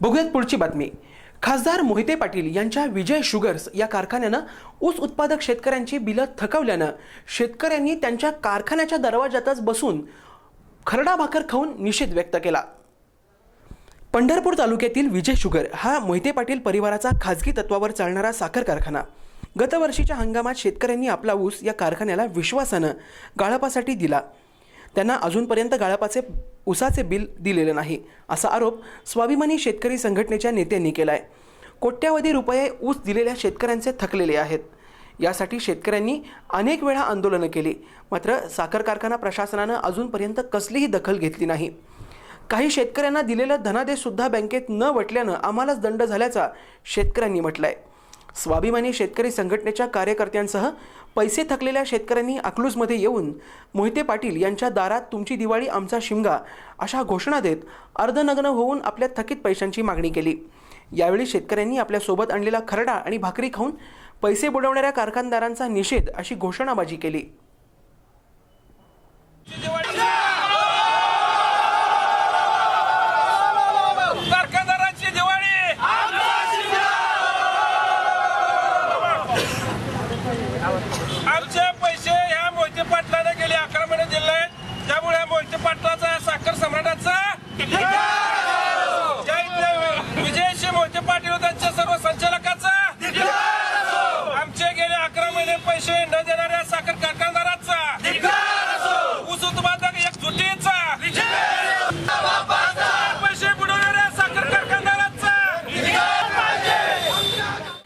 बघूयात पुढची बातमी. खासदार मोहिते पाटील यांच्या विजय शुगर्स या कारखान्यानं ऊस उत्पादक शेतकऱ्यांची बिलं थकवल्यानं शेतकऱ्यांनी त्यांच्या कारखान्याच्या दरवाजातच बसून खरडा भाकर खाऊन निषेध व्यक्त केला. पंढरपूर तालुक्यातील विजय शुगर हा मोहिते पाटील परिवाराचा खाजगी तत्वावर चालणारा साखर कारखाना. गतवर्षीच्या हंगामात शेतकऱ्यांनी आपला ऊस या कारखान्याला विश्वासानं गाळपासाठी दिला. त्यांना अजूनपर्यंत गाळपाचे ऊसाचे बिल दिलेलं नाही असा आरोप स्वाभिमानी शेतकरी संघटनेच्या नेत्यांनी केलाय. कोट्यावधी रुपये ऊस दिलेल्या शेतकऱ्यांचे थकलेले आहेत. यासाठी शेतकऱ्यांनी अनेक वेळा आंदोलनं केली मात्र साखर कारखाना प्रशासनानं अजूनपर्यंत कसलीही दखल घेतली नाही. काही शेतकऱ्यांना दिलेलं धनादेशसुद्धा बँकेत न वटल्यानं आम्हालाच दंड झाल्याचा शेतकऱ्यांनी म्हटलंय. स्वाभिमानी शेतकरी संघटनेच्या कार्यकर्त्यांसह पैसे थकलेल्या शेतकऱ्यांनी अकलूजमध्ये येऊन मोहिते पाटील यांच्या दारात तुमची दिवाळी आमचा शिमगा अशा घोषणा देत अर्धनग्न होऊन आपल्या थकीत पैशांची मागणी केली. यावेळी शेतकऱ्यांनी आपल्यासोबत आणलेला खरडा आणि भाकरी खाऊन पैसे बुडवणाऱ्या कारखानदारांचा निषेध अशी घोषणाबाजी केली कारखानदारांची दिवाळी आमचे पैसे ह्या मोहिते पाटलाने गेले. अकरा महिने दिले त्यामुळे मोहिते पाटलाचा साखर सम्राटाचा जय जय विजयशी मोहिते पाटील त्यांच्या सर्व संचालकाचा आमचे गेले अकरा महिने पैसे.